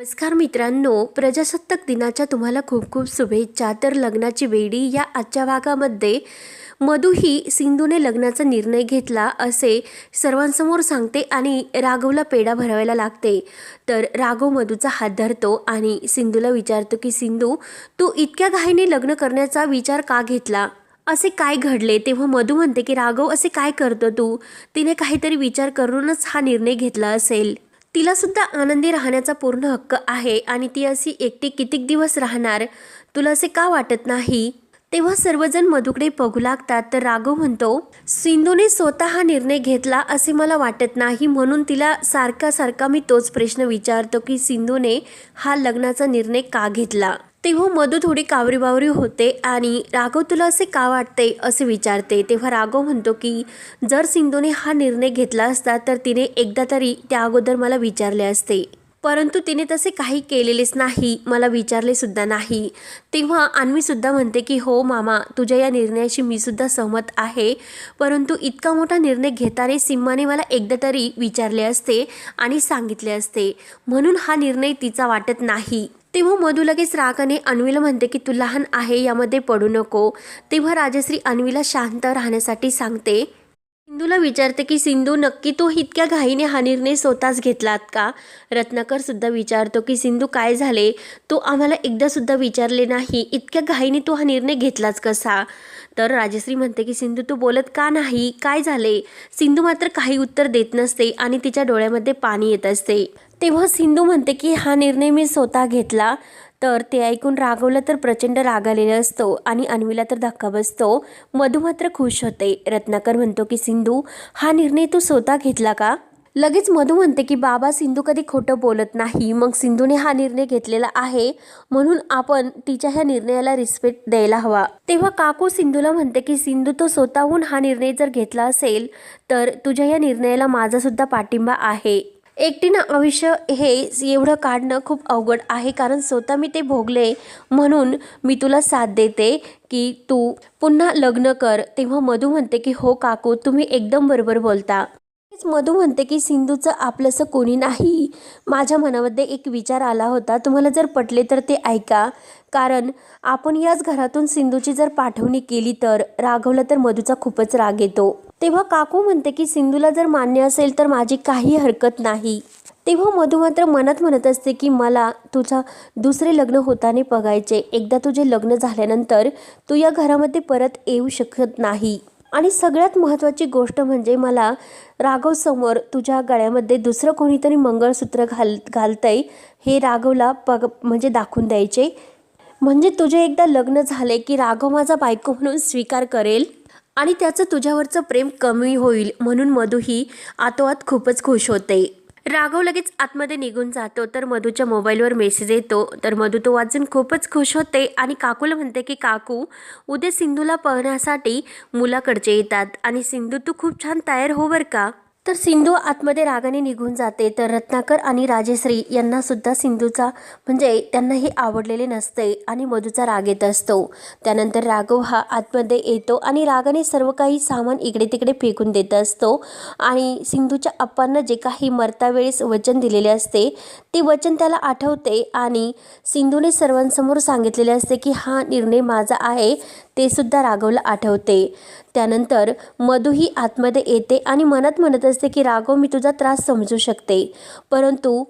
नमस्कार मित्रांनो प्रजासत्ताक दिनाच्या तुम्हाला खूप खूप शुभेच्छा. तर लग्नाची वेडी या आजच्या भागामध्ये मधू ही सिंधूने लग्नाचा निर्णय घेतला असे सर्वांसमोर सांगते आणि राघवला पेढा भरवायला लागते. तर राघव मधूचा हात धरतो आणि सिंधूला विचारतो की सिंधू तू इतक्या घाईने लग्न करण्याचा विचार का घेतला? असे काय घडले? तेव्हा मधू म्हणते की राघव असे काय करतो तू? तिने काहीतरी विचार करूनच हा निर्णय घेतला असेल. तिला सुद्धा आनंदी राहण्याचा पूर्ण हक्क आहे आणि ती अशी एकटी कितीक दिवस राहणार? तुला असे का वाटत नाही? तेव्हा सर्वजण मधुकडे बघू लागतात. तर राघव म्हणतो सिंधूने स्वतः हा निर्णय घेतला असे मला वाटत नाही. म्हणून तिला सारखा सारखा मी तोच प्रश्न विचारतो की सिंधूने हा लग्नाचा निर्णय का घेतला? तेव्हा मधू थोडी कावरीबावरी होते आणि राघव तुला असे का वाटते असे विचारते. तेव्हा राघव म्हणतो की जर सिंधूने हा निर्णय घेतला असता तर तिने एकदा तरी त्या अगोदर मला विचारले असते. परंतु तिने तसे काही केलेलेच नाही मला विचारले सुद्धा नाही. तेव्हा अन्वी सुद्धा म्हणते की हो मामा तुझ्या या निर्णयाशी मी सुद्धा सहमत आहे. परंतु इतका मोठा निर्णय घेताना सिम्माने मला एकदा तरी विचारले असते आणि सांगितले असते. म्हणून हा निर्णय तिचा वाटत नाही. तेव्हा मधू लगेच रागाने अन्वीला म्हणते की तू लहान आहे यामध्ये पडू नको. तेव्हा राजश्री अन्वीला शांत राहण्यासाठी सांगते सिंधूला विचारते की सिंधू नक्की तू इतक्या घाईने हा निर्णय स्वतःच घेतलात का? रत्नाकर सुद्धा विचारतो की सिंधू काय झाले? तो आम्हाला एकदा सुद्धा विचारले नाही. इतक्या घाईने तो हा निर्णय घेतलाच कसा? तर राजश्री म्हणते की सिंधू तू बोलत का नाही? काय झाले? सिंधू मात्र काही उत्तर देत नसते आणि तिच्या डोळ्यामध्ये पाणी येत असते. तेव्हा सिंधू म्हणते की हा निर्णय मी स्वतः घेतला. तर ते ऐकून राघवला तर प्रचंड राग आलेला असतो आणि अन्वीला तर धक्का बसतो. मधू मात्र खुश होते. रत्नाकर म्हणतो की सिंधू हा निर्णय तू स्वतः घेतला का? लगेच मधू म्हणते की बाबा सिंधू कधी खोटं बोलत नाही. मग सिंधूने हा निर्णय घेतलेला आहे. म्हणून आपण तिच्या ह्या निर्णयाला रिस्पेक्ट द्यायला हवा. तेव्हा काकू सिंधूला म्हणते की सिंधू तो स्वतःहून हा निर्णय जर घेतला असेल तर तुझ्या या निर्णयाला माझा सुद्धा पाठिंबा आहे. एकटीनं आयुष्य हे एवढं काढणं खूप अवघड आहे. कारण स्वतः मी ते भोगले म्हणून मी तुला साथ देते की तू पुन्हा लग्न कर. तेव्हा मधू म्हणते की हो काकू तुम्ही एकदम बरोबर बोलता. मधू म्हणते की सिंधूचं आपलंसं कोणी नाही. माझ्या मनामध्ये एक विचार आला होता. तुम्हाला जर पटले तर ते ऐका. कारण आपण याच घरातून सिंधूची जर पाठवणी केली तर राघवला तर मधूचा खूपच राग येतो. तेव्हा काकू म्हणते की सिंधूला जर मान्य असेल तर माझी काही हरकत नाही. तेव्हा मधू मात्र मनात म्हणत असते की मला तुझा दुसरे लग्न होताना बघायचे. एकदा तुझे लग्न झाल्यानंतर तू या घरामध्ये परत येऊ शकत नाही. आणि सगळ्यात महत्त्वाची गोष्ट म्हणजे मला राघव समोर तुझ्या गळ्यामध्ये दुसरं कोणीतरी मंगळसूत्र घाल घालतंय. हे राघवला बघ म्हणजे दाखवून द्यायचे. म्हणजे तुझे एकदा लग्न झाले की राघव माझा बायको म्हणून स्वीकार करेल. आणि त्याचं तुझ्यावरचं प्रेम कमी होईल म्हणून मधू ही आतोआत खूपच खुश होते. राघव लगेच आतमध्ये निघून जातो तर मधूच्या मोबाईलवर मेसेज येतो. तर मधू तो वाचून खूपच खुश होते आणि काकूला म्हणते की काकू उद्या सिंधूला पाहण्यासाठी मुलाकडचे येतात आणि सिंधू तू खूप छान तयार हो बरं का? तर सिंधू आतमध्ये रागाने निघून जाते. तर रत्नाकर आणि राजेश्री यांना सुद्धा सिंधूचा म्हणजे त्यांनाही आवडलेले नसते आणि मधूचा राग येत असतो. त्यानंतर राघव हा आतमध्ये येतो आणि रागाने सर्व काही सामान इकडे तिकडे फेकून देत असतो. आणि सिंधूच्या अप्पांना जे काही मरता वेळेस वचन दिलेले असते ते वचन त्याला आठवते आणि सिंधूने सर्वांसमोर सांगितलेले असते की हा निर्णय माझा आहे. ते सुद्धा राघवला आठवते. त्यानंतर मधूही आतमध्ये येते आणि मनात म्हणत असते की राघव मी तुझा त्रास समजू शकते. परंतु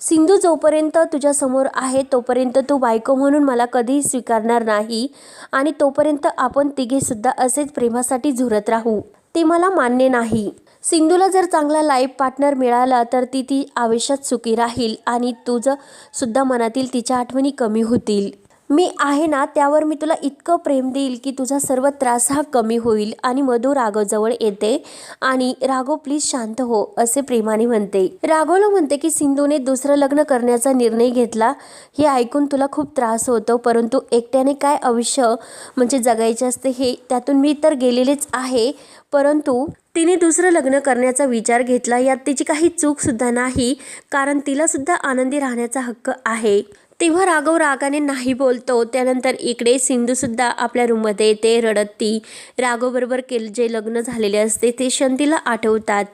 सिंधू जोपर्यंत तुझ्यासमोर आहे तोपर्यंत तू बायको म्हणून मला कधीही स्वीकारणार नाही आणि तोपर्यंत आपण तिघेसुद्धा असेच प्रेमासाठी झुरत राहू. ते मला मान्य नाही. सिंधूला जर चांगला लाईफ पार्टनर मिळाला तर ती ती आयुष्यात सुखी राहील आणि तुझं सुद्धा मनातील तिच्या आठवणी कमी होतील. मी आहे ना त्यावर मी तुला इतकं प्रेम देईल की तुझा सर्व त्रास हा कमी होईल आणि मधू राघवजवळ येते. आणि राघव प्लीज शांत हो असे प्रेमाने म्हणते. राघवला म्हणते की सिंधूने दुसरं लग्न करण्याचा निर्णय घेतला. हे ऐकून तुला खूप त्रास होतो परंतु एकट्याने काय आयुष्य म्हणजे जगायचे असते हे त्यातून मी तर गेलेलेच आहे. परंतु तिने दुसरं लग्न करण्याचा विचार घेतला. यात तिची काही चूकसुद्धा नाही कारण तिलासुद्धा आनंदी राहण्याचा हक्क आहे. तेव्हा राघव रागाने नाही बोलतो. त्यानंतर इकडे सिंधूसुद्धा आपल्या रूममध्ये येते रडत. ती राघवबरोबर केल जे लग्न झालेले असते ते क्षण आठवतात.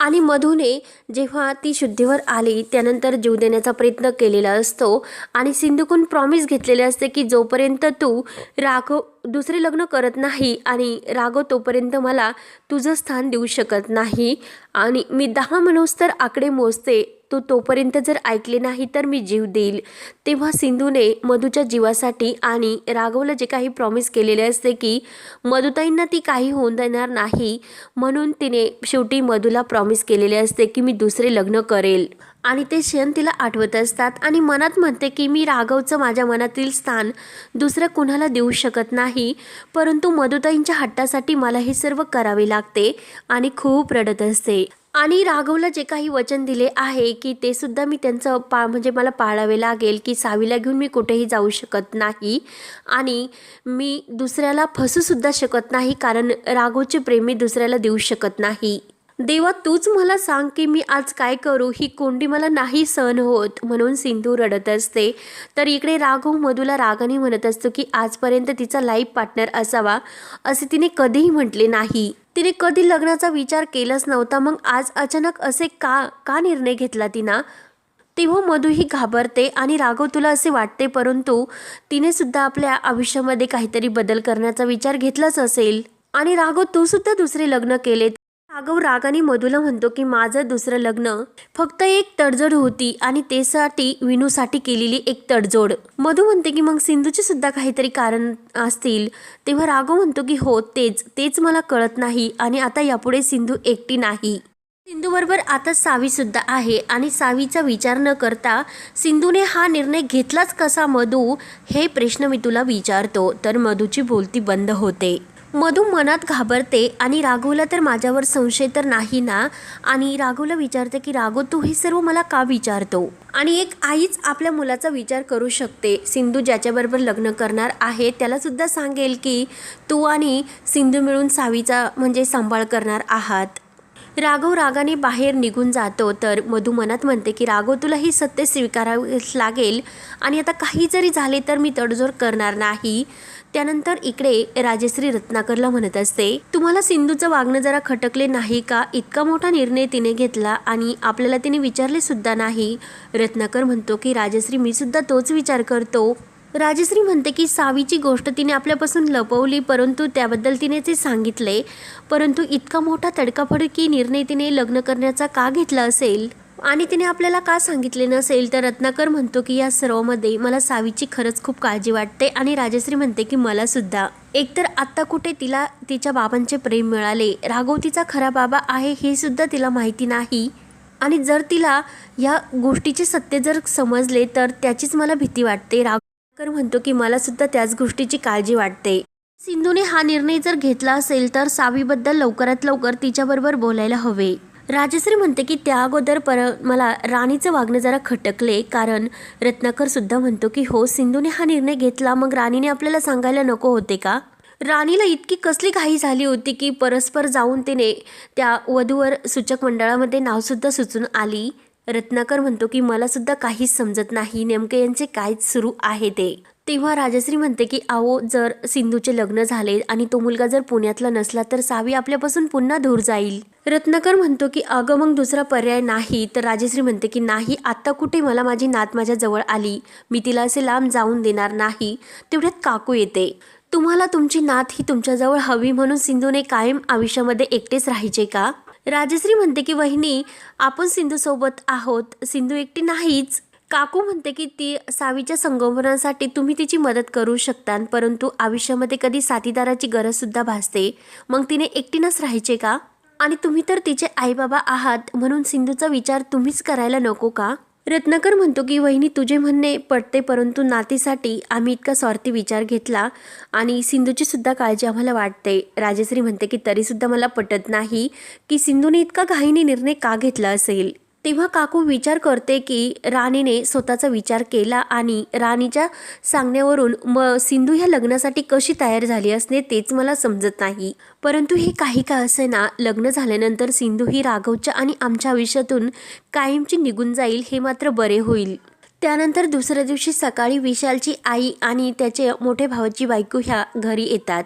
आणि मधूने जेव्हा ती शुद्धीवर आली त्यानंतर जीव देण्याचा प्रयत्न केलेला असतो. आणि सिंधूकून प्रॉमिस घेतलेले असते की जोपर्यंत तू राघव दुसरे लग्न करत नाही आणि राघव तोपर्यंत मला तुझं स्थान देऊ शकत नाही. आणि मी दहा मनोस्तर तर आकडे मोजते तू तोपर्यंत जर ऐकले नाही तर मी जीव देईल. तेव्हा सिंधूने मधूच्या जीवासाठी आणि राघवला जे काही प्रॉमिस केलेले असते की मधुताईंना ती काही होऊन देणार नाही म्हणून तिने शेवटी मधूला प्रॉमिस केलेले असते की मी दुसरे लग्न करेल. आणि ते क्षण तिला आठवत असतात आणि मनात म्हणते की मी राघवचं माझ्या मनातील स्थान दुसरं कुणाला देऊ शकत नाही परंतु मधुताईंच्या हट्टासाठी मला हे सर्व करावे लागते आणि खूप रडत असते. आणि राघवला जे काही वचन दिले आहे की ते सुद्धा मी त्यांचं पा म्हणजे मला पाळावे लागेल की सावीला घेऊन मी कुठेही जाऊ शकत नाही. आणि मी दुसऱ्याला फसूसुद्धा शकत नाही कारण राघवचे प्रेम मी दुसऱ्याला देऊ शकत नाही. देवा तूच मला सांग की मी आज काय करू? ही कोंडी मला नाही सहन होत म्हणून सिंधू रडत असते. तर इकडे राघव मधूला रागाने म्हणत असतो की आजपर्यंत तिचा लाईफ पार्टनर असावा असे तिने कधीही म्हटले नाही. तिने कधी लग्नाचा विचार केलाच नव्हता. मग आज अचानक असे का का निर्णय घेतला तिनं? तेव्हा मधूही घाबरते आणि राघव तुला असे वाटते परंतु तिने सुद्धा आपल्या आयुष्यामध्ये काहीतरी बदल करण्याचा विचार घेतलाच असेल. आणि राघव तू सुद्धा दुसरे लग्न केले राघव रागाने मधूला म्हणतो की माझं दुसरं लग्न फक्त एक तडजोड होती आणि तेसाठी विनूसाठी केलेली एक तडजोड. मधू म्हणते की मग सिंधूचे सुद्धा काहीतरी कारण असतील. तेव्हा राघव म्हणतो की हो तेच तेच मला कळत नाही आणि आता यापुढे सिंधू एकटी नाही. सिंधूबरोबर आता सावी सुद्धा आहे आणि सावीचा विचार न करता सिंधूने हा निर्णय घेतलाच कसा मधू? हे प्रश्न मी तुला विचारतो. तर मधूची बोलती बंद होते. मधू मनात घाबरते आणि राघवला तर माझ्यावर संशय तर नाही ना? आणि राघवला विचारते की राघव तू हे सर्व मला का विचारतो? आणि एक आईच आपल्या मुलाचा विचार करू शकते. सिंधू ज्याच्याबरोबर लग्न करणार आहे त्यालासुद्धा सांगेल की तू आणि सिंधू मिळून सावीचा म्हणजे सांभाळ करणार आहात. राघव रागाने बाहेर निघून जातो तर मधू मनात म्हणते की राघव तुला ही सत्य स्वीकारावीच लागेल आणि आता काही जरी झाले तर मी तडजोड करणार नाही. त्यानंतर इकडे राजश्री रत्नाकरला म्हणत असते तुम्हाला सिंधूचं वागणं जरा खटकले नाही का? इतका मोठा निर्णय तिने घेतला आणि आपल्याला तिने विचारले सुद्धा नाही. रत्नाकर म्हणतो की राजश्री मी सुद्धा तोच विचार करतो. राजश्री म्हणते की सावीची गोष्ट तिने आपल्यापासून लपवली परंतु त्याबद्दल तिने ते सांगितले परंतु इतका मोठा तडकाफडकी निर्णय तिने लग्न करण्याचा का घेतला असेल? आणि तिने आपल्याला का सांगितले नसेल? तर रत्नाकर म्हणतो की या सर्वमध्ये मला सावीची खरंच खूप काळजी वाटते आणि राजश्री म्हणते की मला सुद्धा. एकतर आत्ता कुठे तिला तिच्या बाबांचे प्रेम मिळाले? राघव तिचा खरा बाबा आहे हे सुद्धा तिला माहिती नाही. आणि जर तिला या गोष्टीचे सत्य जर समजले तर त्याचीच मला भीती वाटते. कर म्हणतो की मला सुद्धा त्याच गोष्टीची काळजी वाटते. सिंधूने हा निर्णय जर घेतला असेल तर सावीबद्दल लवकरात लवकर तिच्याबरोबर बोलायला हवे. राजश्री म्हणते की त्या अगोदर पर मला राणीचं वागणं जरा खटकले कारण रत्नाकर सुद्धा म्हणतो की हो सिंधूने हा निर्णय घेतला मग राणीने आपल्याला सांगायला नको होते का? राणीला इतकी कसली घाई झाली होती की परस्पर जाऊन तिने त्या वधूवर सूचक मंडळामध्ये नावसुद्धा सुचून आली. रत्नाकर म्हणतो की मला सुद्धा काहीच समजत नाही. नेमके यांचे काय सुरू आहे ते? तेव्हा राजश्री म्हणते की आहो जर सिंधूचे लग्न झाले आणि तो मुलगा जर पुण्यातला नसला तर सावी आपल्यापासून पुन्हा दूर जाईल. रत्नाकर म्हणतो की अगं मग दुसरा पर्याय नाही. तर राजश्री म्हणते की नाही आत्ता कुठे मला माझी नात माझ्या जवळ आली? मी तिला असे लांब जाऊन देणार नाही. तेवढ्यात काकू येते. तुम्हाला तुमची नात ही तुमच्याजवळ हवी म्हणून सिंधूने कायम आयुष्यामध्ये एकटेच राहायचे का? राजश्री म्हणते की वहिनी आपण सिंधूसोबत आहोत. सिंधू एकटी नाहीच. काकू म्हणते की ती सावीच्या संगोपनासाठी तुम्ही तिची मदत करू शकता परंतु आयुष्यामध्ये कधी साथीदाराची गरजसुद्धा भासते. मग तिने एकटीनंच राहायचे का? आणि तुम्ही तर तिचे आईबाबा आहात म्हणून सिंधूचा विचार तुम्हीच करायला नको का? रत्नाकर म्हणतो की वहिनी तुझे म्हणणे पटते परंतु नातीसाठी आम्ही इतका स्वार्थी विचार घेतला आणि सिंधूची सुद्धा काळजी आम्हाला वाटते. राजश्री म्हणते की तरीसुद्धा मला पटत नाही की सिंधूने इतका घाईने निर्णय का घेतला असेल? तेव्हा काकू विचार करते की राणीने स्वतःचा विचार केला आणि राणीच्या सांगण्यावरून म सिंधू ह्या लग्नासाठी कशी तयार झाली असणे तेच मला समजत नाही. परंतु हे काही का असे ना लग्न झाल्यानंतर सिंधू ही राघवच्या आणि आमच्या आयुष्यातून कायमची निघून जाईल हे मात्र बरे होईल. त्यानंतर दुसऱ्या दिवशी सकाळी विशालची आई आणि त्याचे मोठे भावाची बायको ह्या घरी येतात.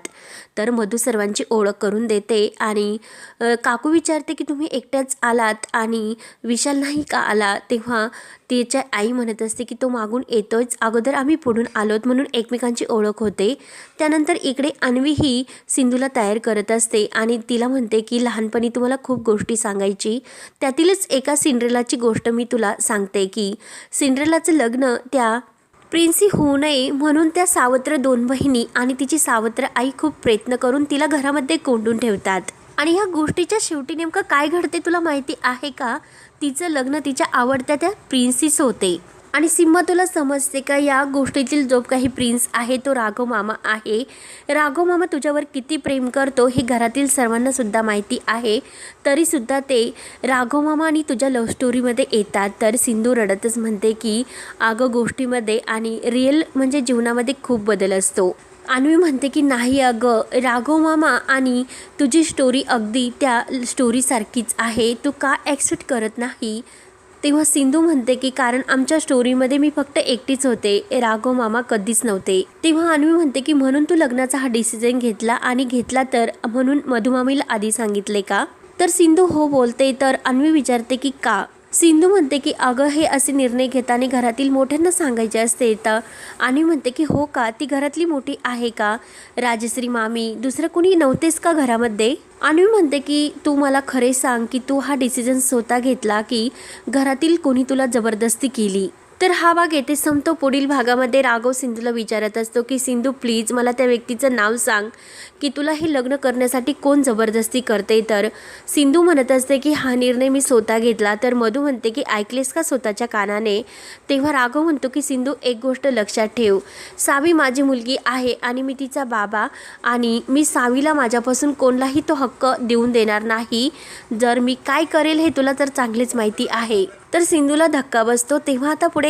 तर मधू सर्वांची ओळख करून देते आणि काकू विचारते की तुम्ही एकट्याच आलात आणि विशाल नाही का आला? तेव्हा तिच्या आई म्हणत असते की तो मागून येतोच. अगोदर आम्ही पुढून आलोत म्हणून एकमेकांची ओळख होते. त्यानंतर इकडे अन्वी ही सिंधूला तयार करत असते आणि तिला म्हणते की लहानपणी तुम्हाला खूप गोष्टी सांगायची. त्यातीलच एका सिंड्रेलाची गोष्ट मी तुला सांगते की सिंड्रेलाचं लग्न त्या प्रिन्सी होऊ नये म्हणून त्या सावत्र दोन बहिणी आणि तिची सावत्र आई खूप प्रयत्न करून तिला घरामध्ये कोंडून ठेवतात. आणि ह्या गोष्टीच्या शेवटी नेमकं काय घडते तुला माहिती आहे का? तिचं लग्न तिच्या आवडत्या त्या प्रिन्सीस होते. आणि सिम्मा तुला समजते का या गोष्टीतील जो काही प्रिन्स आहे तो राघव मामा आहे. राघव मामा तुझ्यावर किती प्रेम करतो हे घरातील सर्वांना सुद्धा माहिती आहे. तरीसुद्धा ते राघव मामा आणि तुझ्या लव्ह स्टोरीमध्ये येतात. तर सिंधू रडतच म्हणते की अगं गोष्टीमध्ये आणि रिअल म्हणजे जीवनामध्ये खूप बदल असतो. अन्वी म्हणते की नाही अगं राघव मामा आणि तुझी स्टोरी अगदी त्या स्टोरीसारखीच आहे. तू का ॲक्सेप्ट करत नाही? तेव्हा सिंधू म्हणते की कारण आमच्या स्टोरीमध्ये मी फक्त एकटीच होते. राघव मामा कधीच नव्हते. तेव्हा अन्वी म्हणते की म्हणून तू लग्नाचा हा डिसिजन घेतला आणि घेतला तर म्हणून मधुमामीला आधी सांगितले का? तर सिंधू हो बोलते तर अन्वी विचारते की का? सिंधू म्हणते की अगं हे असे निर्णय घेताना घरातील मोठ्यांना सांगायचे असते तर? आणि म्हणते की हो का? ती घरातली मोठी आहे का? राजश्री मामी दुसरं कोणी नव्हतेच का घरामध्ये? आणि म्हणते की तू मला खरे सांग की तू हा डिसिजन स्वतः घेतला की घरातील कोणी तुला जबरदस्ती केली? तर हा भाग येथे संपतो. पुढील भागामध्ये राघव सिंधूला विचारत असतो की सिंधू प्लीज मला त्या व्यक्तीचं नाव सांग की तुला हे लग्न करण्यासाठी कोण जबरदस्ती करते? तर सिंधू म्हणत असते की हा निर्णय मी स्वतः घेतला. तर मधू म्हणते की ऐकलेस का स्वतःच्या कानाने? तेव्हा राघव म्हणतो की सिंधू एक गोष्ट लक्षात ठेव. सावी माझी मुलगी आहे आणि मी तिचा बाबा आणि मी सावीला माझ्यापासून कोणलाही तो हक्क देऊन देणार नाही. जर मी काय करेल हे तुला तर चांगलीच माहिती आहे. तर सिंधूला धक्का बसतो. तेव्हा आता पुढे